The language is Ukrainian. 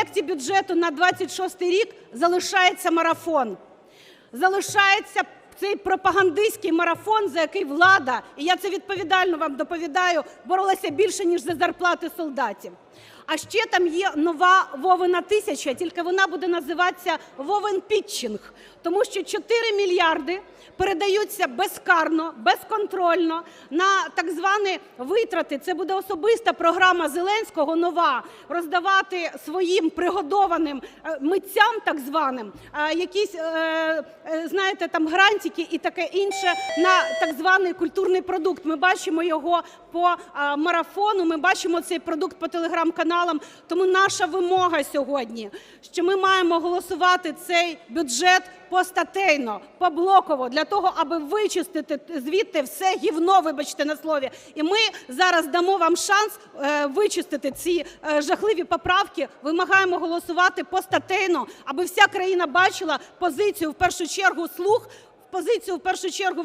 проекті бюджету на 26 рік залишається марафон. Залишається цей пропагандистський марафон, за який влада, і я це відповідально вам доповідаю, боролася більше, ніж за зарплати солдатів. А ще там є нова Вовина тисяча, тільки вона буде називатися Вовен Пітчинг, тому що 4 мільярди передаються безкарно, безконтрольно на так звані витрати. Це буде особиста програма Зеленського нова роздавати своїм пригодованим е, митцям, так званим, е, якісь, е, знаєте, там грантики і таке інше на так званий культурний продукт. Ми бачимо його по е, марафону, ми бачимо цей продукт по телеграм-каналам. Тому наша вимога сьогодні, що ми маємо голосувати цей бюджет постатейно, поблоково, для того, аби вичистити звідти все гівно, вибачте на слові. І ми зараз дамо вам шанс е, вичистити ці е, жахливі поправки. Вимагаємо голосувати постатейно, аби вся країна бачила позицію в першу чергу слух, позицію в першу чергу.